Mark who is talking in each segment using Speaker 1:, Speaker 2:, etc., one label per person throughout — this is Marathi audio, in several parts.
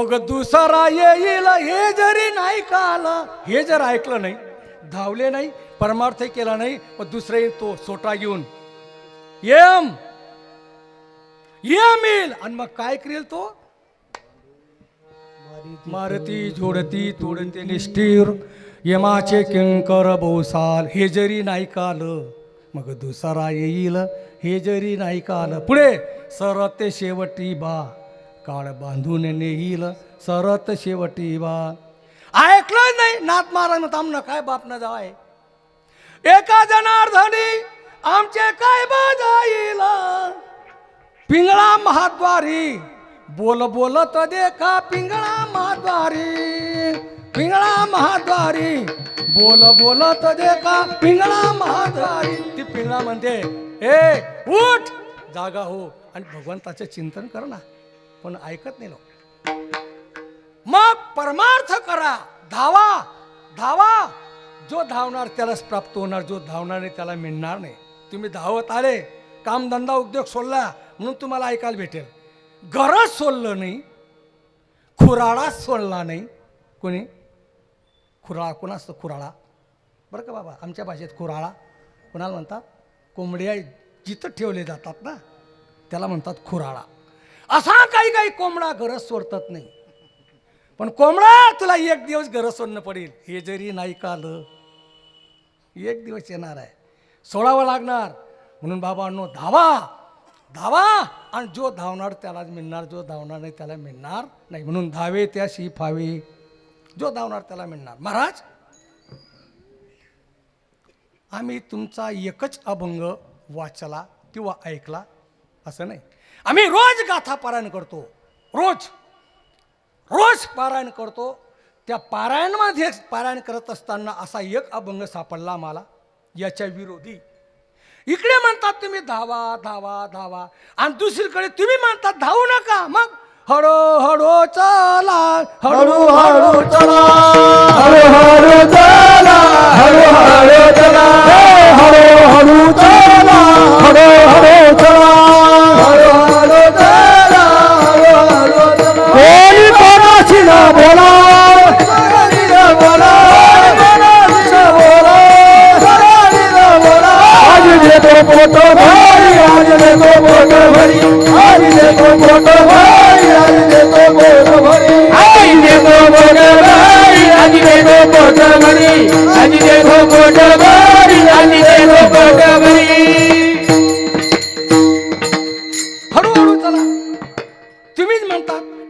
Speaker 1: मग दुसरा येईल हे जरी नाही का आलं हे जर ऐकलं नाही धावले नाही परमार्थ केला नाही मग दुसरा येईल तो सोटा घेऊन. येम येम येईल. आणि मग काय करेल तो? मारती झोडती तोडते निष्ठीर यमाचे किंकर बोसाल हे जरी नाही काल मग दुसरा येईल हे जरी नाही काल. पुढे सरते शेवटी बा. काळ बांधून नेईल सरत शेवटी बा. ऐकलं नाही नाथ महाराज थांब काय बाप न जाय एका जनार्दनी आमचे काय बाजाईल? पिंगळा महाद्वारी बोल बोलत देखा पिंगळा महाद्वारी. पिंगळा महाद्वारी बोल बोलत देखा पिंगळा महाद्वारी. ती पिंगळा म्हणते ए उठ जागा हो. आणि भगवंताचे चिंतन कर ना. पण ऐकत नाही लोक. मग परमार्थ करा. धावा. धावा. जो धावणार त्यालाच प्राप्त होणार जो धावणार नाही त्याला मिळणार नाही. तुम्ही धावत आले कामधंदा उद्योग सोडला म्हणून तुम्हाला ऐकायला भेटेल. गरज सोडलं नाही खुराळा सोडला नाही. कोणी? खुराळा कोण असतो खुराळा बरं का बाबा आमच्या भाषेत खुराळा कोणाला म्हणतात? कोंबड्या जिथं ठेवले जातात ना त्याला म्हणतात खुराळा असा काही काही कोंबडा गरज सोडतात नाही. पण कोंबडा तुला एक दिवस गरज सोडणं पडेल. हे जरी नाही का आलं एक दिवस येणार आहे. सोडावं लागणार. म्हणून बाबांनो धावा. धावा. आणि जो धावणार त्यालाच मिळणार. जो धावणार नाही त्याला मिळणार नाही. म्हणून धावे त्याशी फावे जो धावणार त्याला मिळणार. महाराज आम्ही तुमचा एकच अभंग वाचला किंवा ऐकला असं नाही. आम्ही रोज गाथा पारायण करतो. रोज. रोज पारायण करतो. त्या पारायणमध्ये पारायण करत असताना असा एक अभंग सापडला आम्हाला. याच्या विरोधी. इकडे म्हणतात तुम्ही धावा धावा धावा. आणि दुसरीकडे तुम्ही म्हणतात धावू नका. मग हळू हळू चला. हळू हळू चला.
Speaker 2: हळू हळू चला. हळू हळू चला. हळू हळू चला. हळू हळू चला. हळू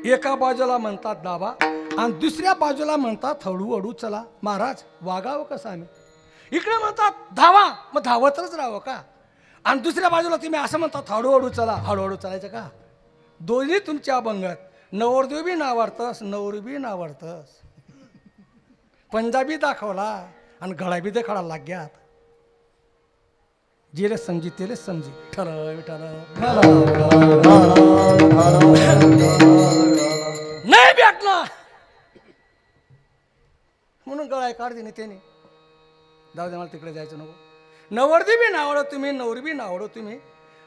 Speaker 1: एका बाजूला म्हणतात दाबा आणि दुसऱ्या बाजूला म्हणतात हळूहळू चला. महाराज वागावं कसं आम्ही? इकडे म्हणतात धावा मग धावतच राहावं का? आणि दुसऱ्या बाजूला तुम्ही असं म्हणतात हळूहळू चला हळूहळू चालायचं का? दोन्ही तुमच्या अभंगात नवरदेव बी नावारतस नवरबी नावारतस पंजाबी दाखवला आणि घडाबी देखाडा लाग्यात जेले समजी तेले समजी. ठरव ठरव. काय गळाय नाही त्याने? जाऊ दे मला तिकडे जायचं नको. नवरदी बी नावडो तुम्ही नवरी बी नावडो तुम्ही.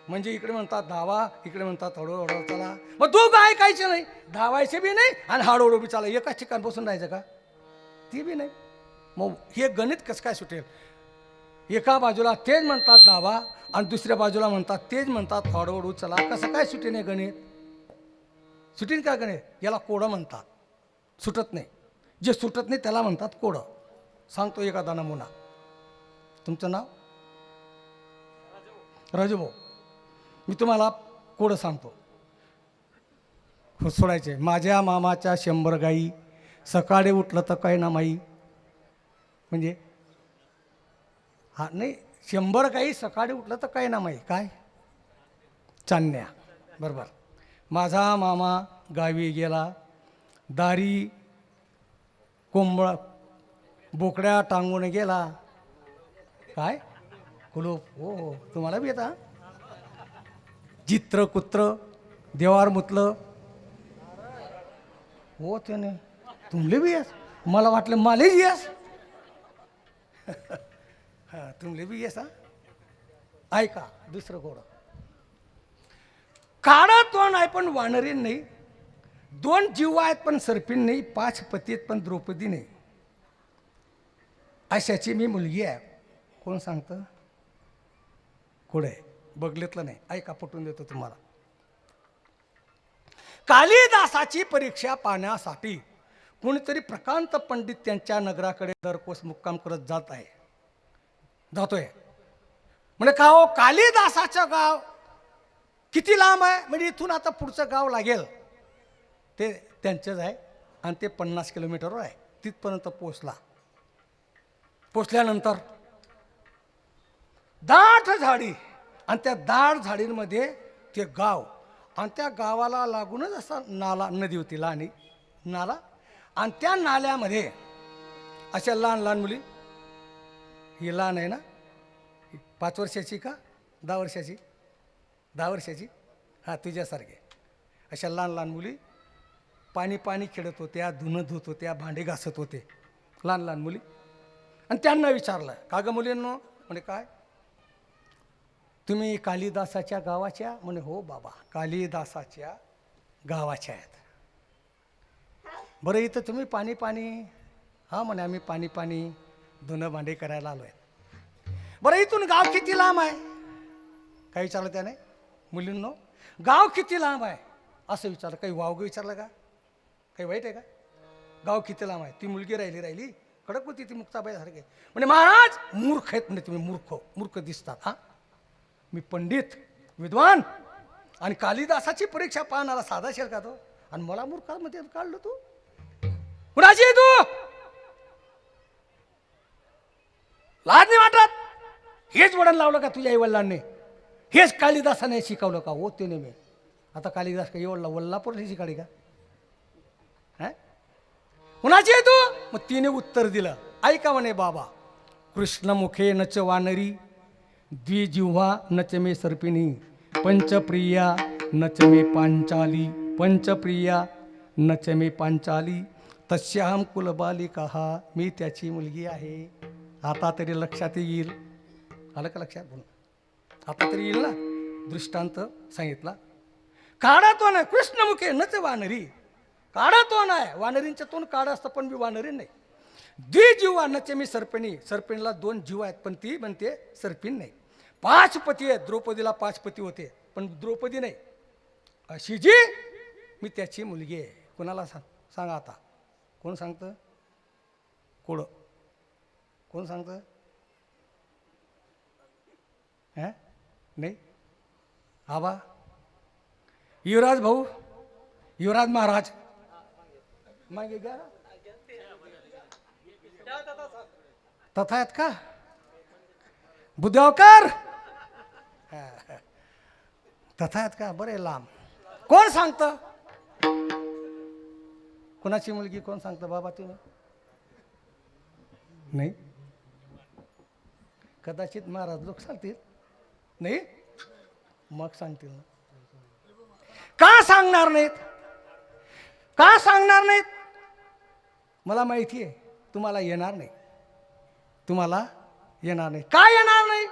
Speaker 1: म्हणजे इकडे म्हणतात धावा इकडे म्हणतात हळूहळू चला. मग तू काय कायचे नाही. धावायचे बी नाही आणि हळूहळू बी चला. एकाच ठिकाण बसून राहायचं का? ती बी नाही. मग हे गणित कसं काय सुटेल? एका बाजूला तेच म्हणतात धावा आणि दुसऱ्या बाजूला म्हणतात तेच म्हणतात हळूहळू चला. कसं काय सुटेन हे गणित? सुटेन का गणित? याला कोडं म्हणतात. सुटत नाही. जे सुटत नाही त्याला म्हणतात कोडं. सांगतो एखादा नमुना. तुमचं नाव? राजूभाऊ. मी तुम्हाला कोडं सांगतो. हो, सोडायचे. माझ्या मामाच्या शंभर गाई सकाळी उठलं तर काय ना माई. म्हणजे हा नाही शंभर गाई सकाळी उठलं तर काय ना माई. काय? चांदण्या बरोबर. माझा मामा गावी गेला. दारी कोंबळा बोकड्या टांगून गेला. काय? कुलूप. हो हो. तुम्हाला बी येता चित्र कुत्र देवार मुतलं. हो त्याने. तुमले बी येस? मला वाटलं मालेच येस. हां तुमले बी येस हा? ऐका दुसरं गोडं. काळं तोंड नाही पण वानरी नाही. दोन जीव आहेत पण सर्पीन नाही पाच पती आहेत पण द्रौपदी नाही. अशाची मी मुलगी आहे. कोण सांगतं? कुठे? बघलेतलं नाही. ऐका पटवून देतो तुम्हाला. कालिदासाची परीक्षा पाहण्यासाठी कोणीतरी प्रकांत पंडित त्यांच्या नगराकडे दरकोस मुक्काम करत जात आहे. जातोय. म्हणजे का हो कालिदासाचं गाव किती लांब आहे? म्हणजे इथून आता पुढचं गाव लागेल. ते त्यांचंच आहे आणि ते पन्नास किलोमीटरवर आहे. तिथपर्यंत पोचला पोचल्यानंतर दाट झाडी आणि त्या दाट झाडींमध्ये ते गाव आणि त्या गावाला लागूनच असा नाला नदी होती लहानी नाला. आणि त्या नाल्यामध्ये अशा लहान लहान मुली ही लहान आहे ना पाच वर्षाची का? दहा वर्षाची? दहा वर्षाची? हां तुझ्यासारखे. अशा लहान लहान मुली पाणी पाणी खेळत होत्या धुणं धुत होत्या भांडे घासत होते. लहान लहान मुली. आणि त्यांना विचारलं का गं मुलींनो? म्हणे काय? तुम्ही कालिदासाच्या गावाच्या? म्हणे हो बाबा कालिदासाच्या गावाच्या आहेत. बरं इथं तुम्ही पाणी पाणी. हां म्हणे आम्ही पाणी पाणी धुणं भांडे करायला आलो आहे बरं इथून गाव किती लांब आहे? काय विचारलं त्याने? मुलींनो गाव किती लांब आहे? असं विचारलं. काही वावग विचारलं का? काही वाईट आहे का? गाव किती लांब आहे? ती मुलगी राहिली राहिली. कडक होती ती मुक्ताबाई सारखे म्हणजे महाराज मूर्ख आहेत म्हणजे तुम्ही मूर्ख मूर्ख दिसतात हा. मी पंडित विद्वान आणि कालिदासाची परीक्षा पाहणारा साधा शेल का तो. आणि मला मूर्खामध्ये काढलं तू. कुणाची आहे तू? लाज नाही वाटत? हेच वडण लावलं का तुझ्या आई वडिलांनी हेच कालिदासाने शिकवलं का? हो ते मी आता कालिदास का एवढला वल्लापूर शिकाडी का? हा? कुणाची आहे तू? मग तिने उत्तर दिलं. ऐका म्हणे बाबा कृष्णमुखे नच वानरी द्विजिव्हा नच मे सर्पिणी पंचप्रिया नच मे पांचाली पंचप्रिया नच मे पांचाली तस्याहम कुलबालिका मी त्याची मुलगी आहे. आता तरी लक्षात येईल. आलं का लक्षात? बोल. आता तरी येईल ना? दृष्टांत सांगितला. काढा तो ना कृष्णमुखे नच वानरी. काढा तो नाही. वानरींचं तोंड काढा असतं पण मी वानरी नाही. द्विजीव अन्नाचे मी सर्पिणी. सर्पिणीला दोन जीव आहेत पण ती म्हणते सर्पिण नाही. पाच पती आहेत. द्रौपदीला पाच पती होते पण द्रौपदी नाही. अशी जी मी त्याची मुलगी आहे. कोणाला सांग सांगा आता. कोण सांगतं? कोडं. कोण सांगतं? हा? नाही? आबा? युवराज भाऊ? युवराज महाराज? मागे घ्या. तथा आहेत का? बुद्धावकर? हा. तथा आहेत का? बरे लांब. कोण सांगतं? कोणाची मुलगी कोण सांगतं बाबा तुम्ही? नाही. कदाचित महाराज लोक सांगतील. नाही? मग सांगतील ना. का सांगणार नाहीत? का सांगणार नाहीत? मला माहिती आहे तुम्हाला येणार नाही. तुम्हाला येणार नाही. काय येणार नाही?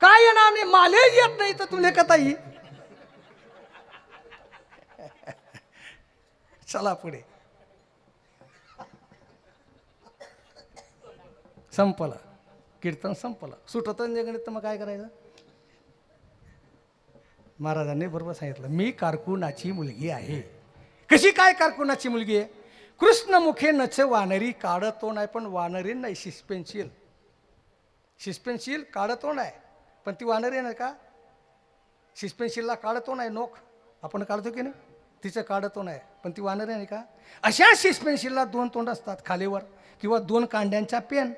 Speaker 1: काय येणार नाही? माले येत नाही तर तुम्ही कथा येईल चला पुढे. संपलं. कीर्तन संपलं. सुटतं जगणीत तर मग काय करायचं? महाराजांनी बरोबर सांगितलं मी कारकुनाची मुलगी आहे. कशी काय कारकुनाची मुलगी आहे? कृष्णमुखे नच वानरी काढतो नाही पण वानरी नाही शिस्पेनशील शिस्पेन्शिल काढतो नाही पण ती वानरी नाही का? शिस्पेन्शिलला काढतो नाही नोख. आपण काढतो की नाही? तिचं काढतो नाही पण ती वानरी नाही का? अशा शिस्पेन्शिलला दोन तोंड असतात खालीवर किंवा दोन कांड्यांचा पेन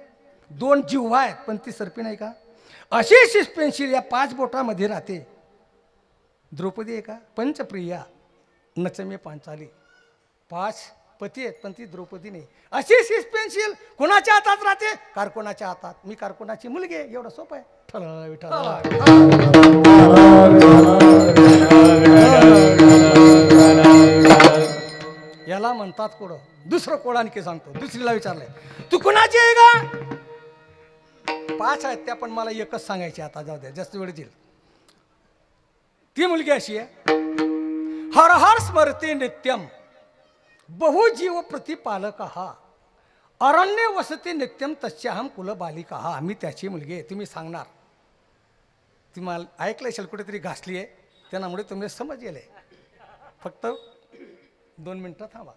Speaker 1: दोन जिव्हा आहेत पण ती सरपी नाही का? अशी शिस्पेन्शिल या पाच बोटामध्ये राहते. द्रौपदी आहे का? पंचप्रिया नचमे पांचाली. पाच पती आहेत पण ती द्रौपदी नाही. अशी सिस्पेन्शिल कोणाच्या हातात राहते? कारकोनाच्या हातात. मी कारकोनाची मुलगी आहे एवढं सोपं आहे. विठला याला म्हणतात कोड. दुसरं कोड आणखी सांगतो. दुसरीला विचारलंय. तू कुणाची आहे का पाच आहेत त्या पण मला एकच सांगायची आता. जाऊ द्या जास्त वेळ देईल. ती मुलगी अशी आहे. हर हर स्मरते नित्यम बहुजीव प्रतिपालक हा अरण्य वसती नित्यम तस्याहम कुलबालिका हा आम्ही त्याची मुलगी आहे तुम्ही सांगणार. तुम्हाला ऐकलं असेल कुठेतरी घासली आहे. त्यामुळे तुम्ही समज गेले फक्त दोन मिनटं थांबा.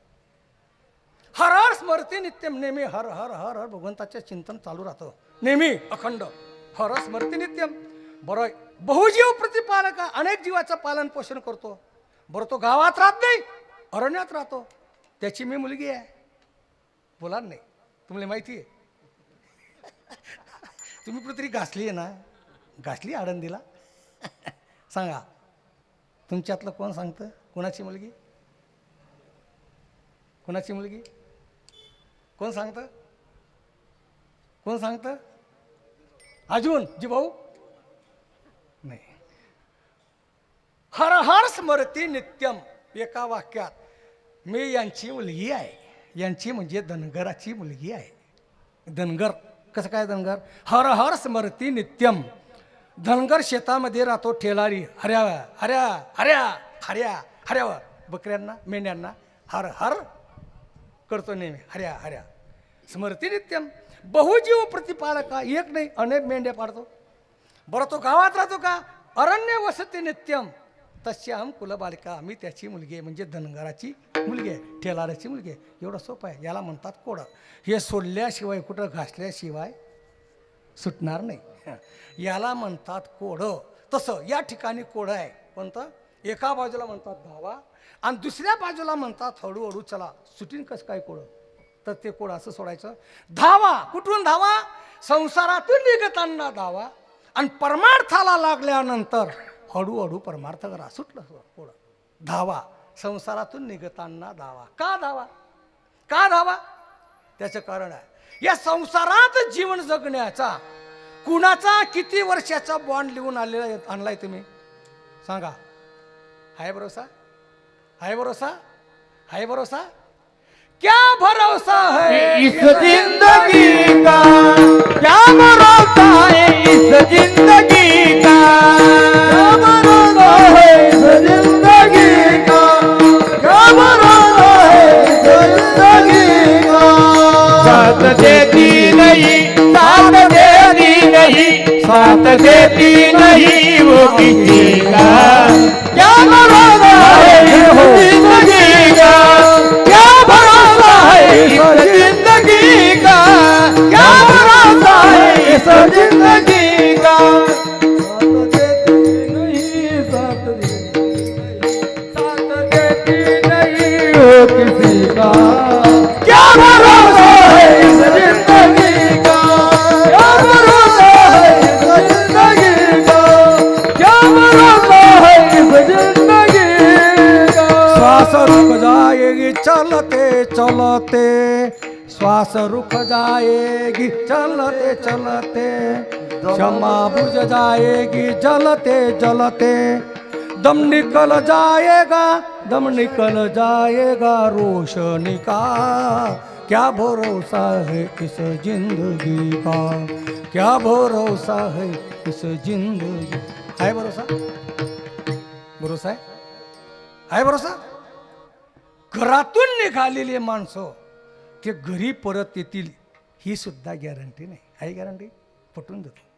Speaker 1: हर हर स्मरते नित्यम नेहमी हर हर हर हर भगवंताचे चिंतन चालू राहतं. नेहमी अखंड. हर हर स्मरते नित्यम. बरं बहुजीव प्रतिपालक अनेक जीवाचं पालन पोषण करतो. बरं तो गावात राहत नाही अरण्यात राहतो. त्याची मी मुलगी आहे. बोला नाही. तुम्हाला माहिती आहे. तुम्ही कुठेतरी घासली आहे ना? घासली आळंदीला? सांगा. तुमच्यातलं कोण सांगतं? कोणाची मुलगी? कोणाची मुलगी? कोण सांगतं? कोण सांगतं? अजून जी भाऊ? नाही. हर हर स्मरती नित्यम एका वाक्यात. मी यांची मुलगी आहे. यांची म्हणजे धनगराची मुलगी आहे. धनगर? कसं काय धनगर? हर हर स्मृती नित्यम. धनगर शेतामध्ये राहतो ठेलारी. हऱ्या हऱ्या हऱ्या हऱ्या हऱ्यावर बकऱ्यांना मेंढ्यांना हर हर करतो नेहमी. हऱ्या हऱ्या. स्मृती नित्यम. बहुजीव प्रतिपालका. एक नाही अनेक मेंढ्या पाडतो बरं तो गावात राहतो का? अरण्य वसती नित्यम. तस्याहम कुलबालिका आम्ही त्याची मुलगी आहे म्हणजे धनगराची मुलगी आहे ठेलाऱ्याची मुलगी आहे. एवढं सोपं आहे. याला म्हणतात कोडं. हे सोडल्याशिवाय कुठं घासल्याशिवाय सुटणार नाही. याला म्हणतात कोडं. तसं या ठिकाणी कोडं आहे. कोणतं? एका बाजूला म्हणतात धावा आणि दुसऱ्या बाजूला म्हणतात हळूहळू चला. सुटीन कसं काय कोडं? तर ते कोडं असं सोडायचं. धावा! कुठून धावा? संसारातून निघताना धावा. आणि परमार्थाला लागल्यानंतर हळूहळू परमार्थ करा सुटलं पुढं. धावा. संसारातून निघताना धावा. का धावा? का धावा? त्याचं कारण आहे. या संसारात जीवन जगण्याचा कुणाचा किती वर्षाचा बॉन्ड लिहून आलेला आहे- आणलाय तुम्ही? सांगा. हाय भरोसा? हाय भरोसा? हाय भरोसा? क्या भरोसा है?
Speaker 2: इस जिंदगी का क्या भरोसा है इस जिंदगी का? देती नहीं साथ देती नहीं साथ देती नहीं वो किसी का क्या भरोसा है इस जिंदगी का? क्या भरोसा है इस जिंदगी का? क्या भरोसा है इस जिंदगी का? किसी का
Speaker 1: सास रुक जाएगी चलते चलते। क्षमा बुझ जाएगी जलते जलते। दम निकल जाएगा दम निकल जाएगा रोशनी का क्या भरोसा है इस जिंदगी का? क्या भरोसा है इस जिंदगी है भरोसा? भरोसा आहे भरोसा? घरातून निघालेली माणसं. ते घरी परत येतील ही सुद्धा गॅरंटी नाही. आहे गॅरंटी पटवून जातो.